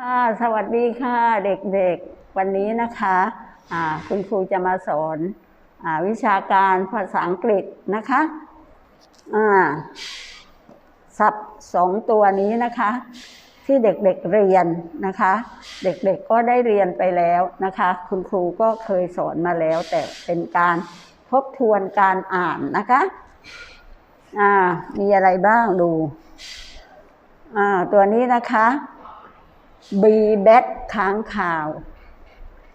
ค่ะสวัสดีค่ะเด็กๆ วันนี้นะคะคุณครูจะมาสอนอวิชาการภาษาอังกฤษนะคะศัพท์สองตัวนี้นะคะ ที่เด็กๆเรียนนะคะ เด็กๆก็ได้เรียนไปแล้วนะคะ คุณครูก็เคยสอนมาแล้ว แต่เป็นการทบทวนการอ่านนะคะมีอะไรบ้างดูตัวนี้นะคะ B bet ค้างข่าว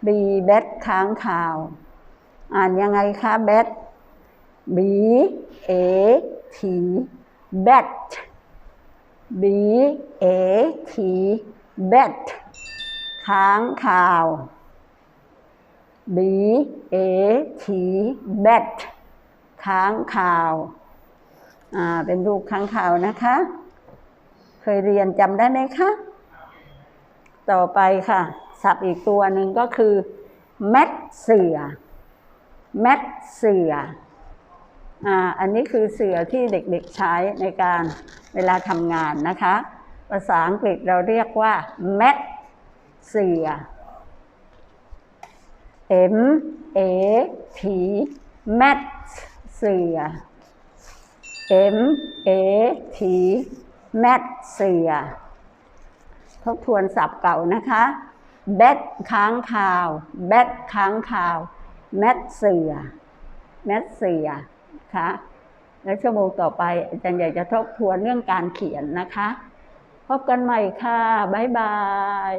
B bet ค้างข่าว อ่านยังไงคะ bet B A T bet B A T bet ค้างข่าว B A T bet ค้างข่าว อ่า เป็นรูปค้างข่าวนะคะ เคยเรียนจำได้ไหมคะ ต่อไปค่ะศัพท์อีกตัวหนึ่งก็คือแมทเสือแมทเสืออ่าอันนี้คือเสือที่เด็กๆใช้ในการเวลาทำงานนะคะ ภาษาอังกฤษเราเรียกว่าแมทเสือ M A T แมทเสือ M A T แมทเสือ ทบทวนศัพท์เก่านะคะแบดค้างคาวแบดค้างคาวแมทเสือแมทเสือคะแล้วชั่วโมงต่อไปอาจารย์อยากจะทบทวนเรื่องการเขียนนะคะ พบกันใหม่ค่ะ บ๊ายบาย